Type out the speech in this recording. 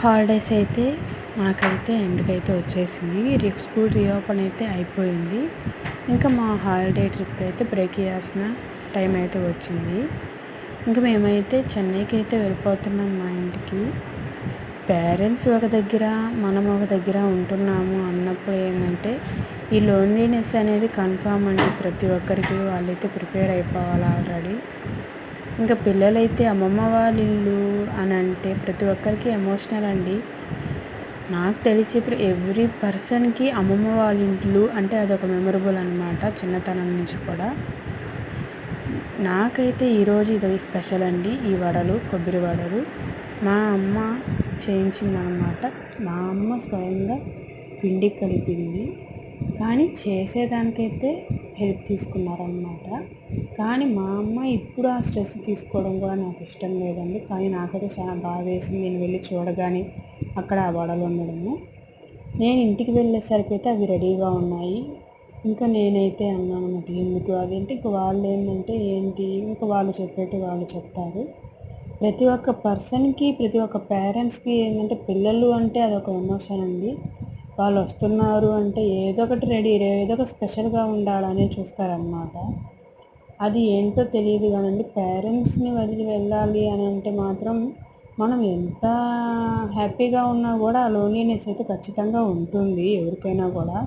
Holidays అయితే నాకైతే ఎండ్కైతే వచ్చేసింది. రీ స్కూల్ రీఓపెన్ అయితే అయిపోయింది. ఇంకా మా హాలిడే ట్రిప్ అయితే బ్రేక్ చేయాల్సిన టైం అయితే వచ్చింది. ఇంకా మేమైతే చెన్నైకి అయితే వెళ్ళిపోతున్నాం మా ఇంటికి. పేరెంట్స్ ఒక దగ్గర మనం ఒక దగ్గర ఉంటున్నాము అన్నప్పుడు ఏంటంటే ఈ లోన్లీనెస్ అనేది కన్ఫామ్ అండి. ప్రతి ఒక్కరికి వాళ్ళైతే ప్రిపేర్ అయిపోవాలి ఆల్రెడీ. ఇంకా పిల్లలైతే అమ్మమ్మ వాళ్ళ ఇల్లు అని అంటే ప్రతి ఒక్కరికి ఎమోషనల్ అండి. నాకు తెలిసి ఇప్పుడు ఎవ్రీ పర్సన్కి అమ్మమ్మ వాళ్ళ ఇంట్లు అంటే అదొక మెమరబుల్ అనమాట చిన్నతనం నుంచి కూడా. నాకైతే ఈరోజు ఇది స్పెషల్ అండి ఈ వడలు కొబ్బరి వడలు. మా అమ్మ చేయించిందనమాట మా అమ్మ స్వయంగా పిండి కలిపింది. కానీ చేసేదానికైతే హెల్ప్ తీసుకున్నారనమాట కానీ మా అమ్మ ఇప్పుడు ఆ స్ట్రెస్ తీసుకోవడం కూడా నాకు ఇష్టం లేదండి. కానీ నాకైతే చాలా బాధ వేసింది. నేను వెళ్ళి చూడగానే అక్కడ ఆ వడలు ఉండడము. నేను ఇంటికి వెళ్ళేసరికి అయితే అవి రెడీగా ఉన్నాయి. ఇంకా నేనైతే అన్నాను అనమాట ఎందుకు అదేంటి ఇంక వాళ్ళు ఏంటంటే ఏంటి? ఇంకా వాళ్ళు చెప్పేట్టు వాళ్ళు చెప్తారు. ప్రతి ఒక్క పర్సన్కి ప్రతి ఒక్క పేరెంట్స్కి ఏంటంటే పిల్లలు అంటే అదొక ఎమోషన్ అండి. వాళ్ళు వస్తున్నారు అంటే ఏదో ఒకటి రెడీ ఏదో ఒక స్పెషల్గా ఉండాలని చూస్తారనమాట అది ఏంటో తెలియదు కానండి. పేరెంట్స్ని వదిలి వెళ్ళాలి అని అంటే మాత్రం మనం ఎంత హ్యాపీగా ఉన్నా కూడా ఆ లోన్లీనెస్ అయితే ఖచ్చితంగా ఉంటుంది ఎవరికైనా కూడా.